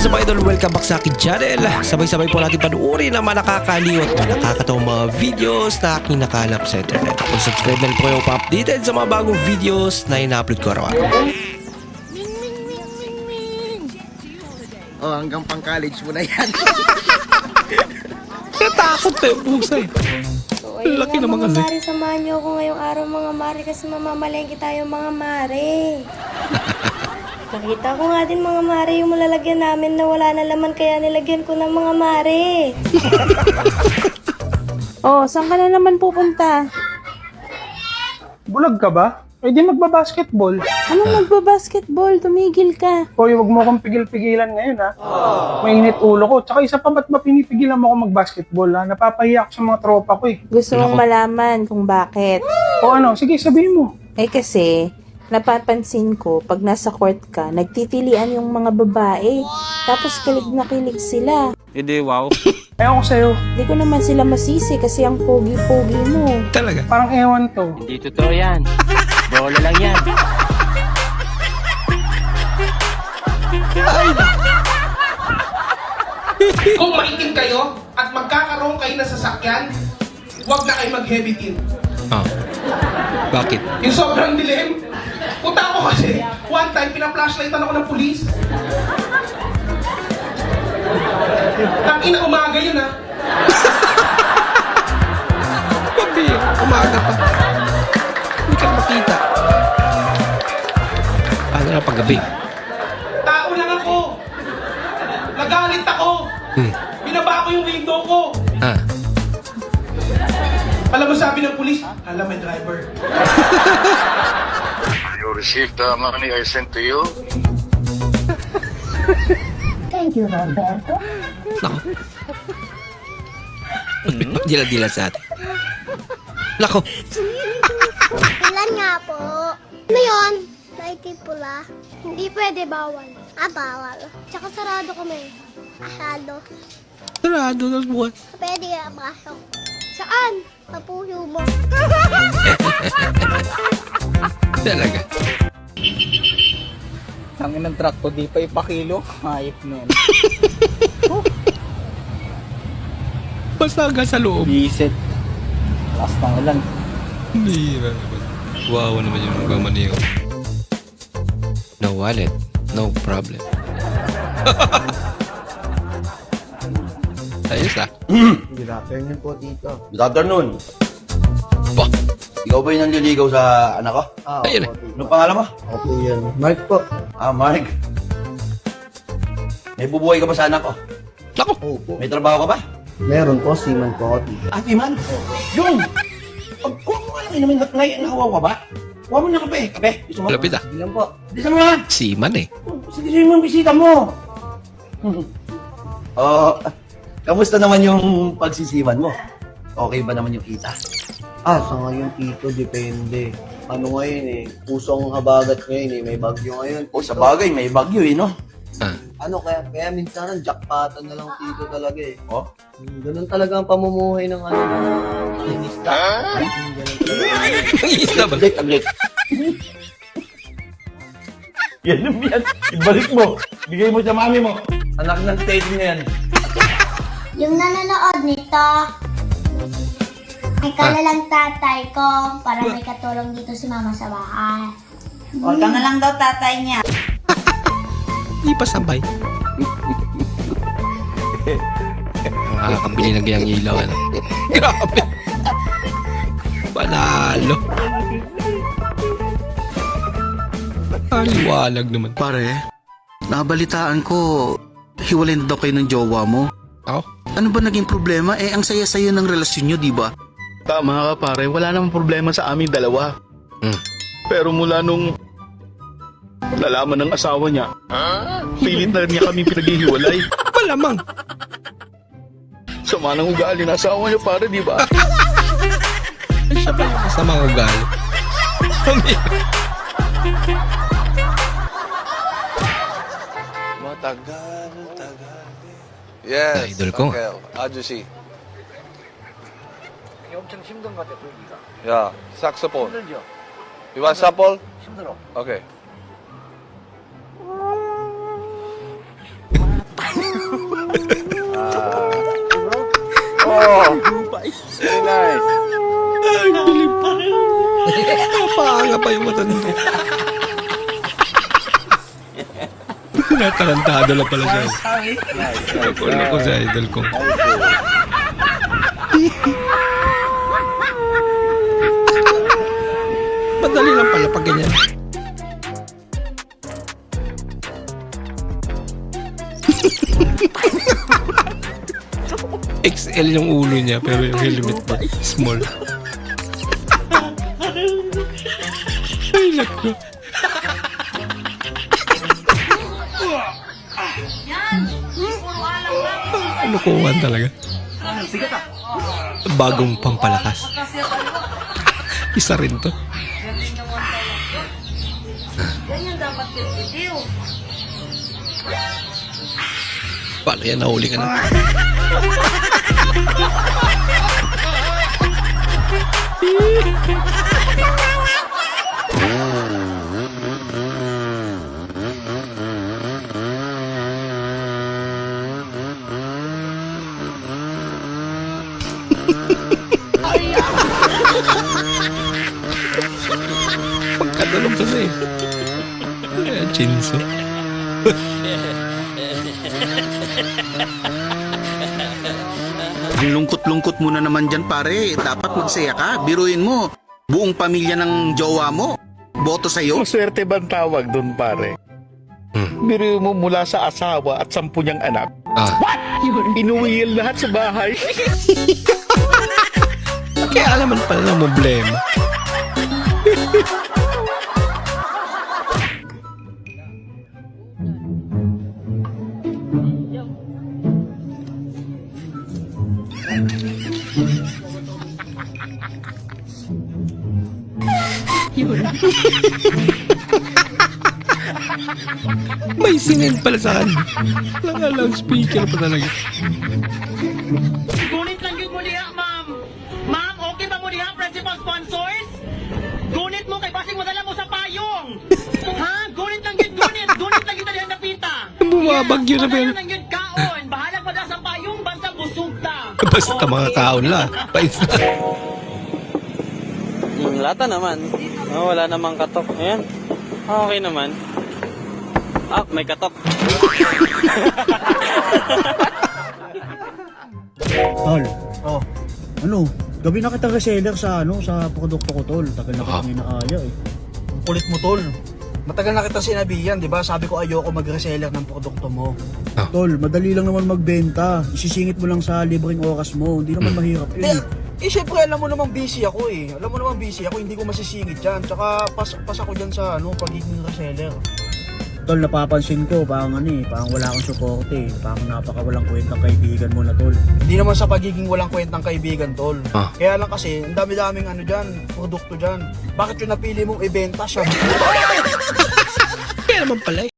is up idol? Welcome back sa akin channel. Sabay-sabay po natin panuorin ang mga nakakaliw at mga nakakatawang mga videos na aking nakalap sa internet. Kung subscribe na rin po kayo pa-updated sa mga bagong videos na ina-upload ko araw-araw. Oh, hanggang pang college mo na yan. Natakot na yung pusa eh. So, ayun Laki nga, naman mga kasi. mare, samahan niyo ako ngayong araw mga mare kasi mamamalengke tayo mga mare. Nakita ko nga din mga mare yung malalagyan namin na wala na laman kaya nilagyan ko ng mga mare. oh, saan ka na naman pupunta? Bulag ka ba? Eh di magbabasketball. Anong magbabasketball? Tumigil ka. Hoy, wag mo akong pigil-pigilan ngayon ha. Mainit ulo ko. Tsaka isa pa ba't ba pinipigilan mo ako magbasketball ha? Napapahiya ako sa mga tropa ko eh. Gusto mong malaman kung bakit. O ano, sige sabihin mo. Eh kasi, napapansin ko, pag nasa court ka, nagtitilian yung mga babae. Tapos kilig na kilig sila. Ewan ko sa'yo, Hindi ko naman sila masisi kasi ang pogi-pogi mo. Talaga. parang ewan to. Hindi totoo yan. Bola lang yan. Kung maitim kayo at magkakaroon kayo ng sasakyan, huwag na kayo mag-heavy tint. Ah. Bakit? Yung sobrang dilim, one time, pina-flashlightan ako ng pulis. Tang ina umaga yun ah. Pabi, umaga pa. Hindi ka makita. Paano na paggabi? Tao lang ako. Nagalit ako. Hmm. Binaba ko yung window ko. Ah. Alam mo sabi ng pulis, alam may driver. You received the money I sent to you? Nako. Dila-dila sa atin. Nako. Ilan nga po? Ano yun? Pula. Hindi pwede, bawal. Ah, bawal. Tsaka sarado kami. Asado. Sarado na buwan. Pwede ka pasok. Saan? Papuyo mo. Talaga. Tangin ng truck ko, di pa ipakilo. Hayop na yan. Basta hanggang sa loob. Bisit. Last ng ulan. Hindi naman. Wow naman yung gaman niyo. No wallet, no problem. Ayos ah. Good afternoon po, Tito. Good afternoon. Bah, Ikaw ba yung nanliligaw sa anak ko? Ah, Ayun eh. Ano pangalan mo? Opo yan. Mark po. Ah, Mark. May bubuhay ka ba sa anak ko? Nako. Opo. May trabaho ka ba? Meron po, seaman po ako. Tito. Ah, Timan? Yung! Pag kuha mo nga lang ngay, nakawaw ka ba? Kuha mo na kape. Kape? Gusto mo? Lapit ah. Sige lang po. Bisa mo ha? Siman eh. Sige, sige mo yung bisita mo. Oh, kamusta naman yung pagsisiman mo? Okay ba naman yung kita? Ah, sa ngayon, Tito, depende. Ano ngayon eh, pusong habagat ngayon eh, may bagyo ngayon. O, sa bagay, may bagyo eh, no? Ah. Ano, kaya, kaya minsan, jackpotan na lang, Tito, talaga eh. Oh? Hmm, Ganun talaga ang pamumuhay ng ano, ng isda. Hmm, Ganun talaga. Ang isla ba? Aglit, aglit. yan yung yan. Ibalik mo. Bigay mo sa mami mo. Anak ng Teddy na yan. Yung nanonood nito, ikaw na lang tatay ko para may katulong dito si mama sa bahay. Huwag ka na lang daw tatay niya. Hindi pa sabay. Makakabili ng gayang ilaw. Ano? Grabe. Panalo. Aliwalag naman. Pare, nabalitaan ko, hiwalay na daw kayo ng jowa mo. Ako? Ano ba naging problema? Eh, ang saya-saya ng relasyon nyo, di ba? Tama ka pare, wala namang problema sa aming dalawa. Hmm. Pero mula nung nalaman ng asawa niya, pilit na niya kami pinaghihiwalay. Malamang. Sama ng ugali ng asawa niya pare, di ba? Siya ba yung masama ugali? Matagal, tagal. Yes. Idol ko. 엄청 힘든 것 같아 불기가. Yeah, saxophone. 힘들죠. You want sample? 힘들어. Okay. Oh, very nice. Ang bilib pa. Paanga pa yung mata nito. Natarantado lang pala siya. Nice, ko sa ko. Madali lang pala pag ganyan. XL yung ulo niya pero yung helmet niya small. Ay, naku. Lukuhan talaga. Bagong pampalakas. Isa rin to. Paano yan? Nahuli ka na. chinso. Lungkot-lungkot mo na naman dyan pare. Dapat magsaya ka. Biruin mo. Buong pamilya ng jowa mo. Boto sa'yo. Maswerte ba ang tawag doon, pare? Biro mo mula sa asawa at sampu niyang anak. Ah. Inuwi lahat sa bahay. Kaya naman pala ng problema. May sinend pala sa. Wala lang speaker pa talaga. Gunit lang yun mo diha, ma'am. Ma'am, okay ba mo diha, principal sponsors? Gunit mo kay basing madala mo sa payong. ha? Gunit lang yun, gunit. Gunit lang yun diha napita. Bumabagyo na yun? Madala lang yun kaon. Bahala pa sa payong, basta busog ta. Basta mga kaon la. Pais na. Yung lata naman. Oh, wala namang katok. Ayan. Ah, Okay naman. Ah, may katok. Tol. Oh. Ano? Gabi na kita reseller sa ano sa produkto ko tol. Tagal na kita inaaya eh. Ang kulit mo tol. Matagal na kita sinabihan, di ba? Sabi ko ayoko mag-reseller ng produkto mo. Tol, madali lang naman magbenta. Isisingit mo lang sa libreng oras mo. Hindi naman mahirap yun. Eh, syempre alam mo namang busy ako eh. Alam mo namang busy ako, hindi ko masisingit yan. Tsaka pas, pas ako dyan sa ano, pagiging reseller. Tol, napapansin ko, parang ano eh, parang wala kang support eh. Parang napakawalang kwentang kaibigan mo na tol. Hindi naman sa pagiging walang kwentang kaibigan, tol. Ah. Kaya lang kasi, ang dami-daming ano dyan, produkto dyan. Bakit yung napili mong ibenta siya? Kaya naman pala eh.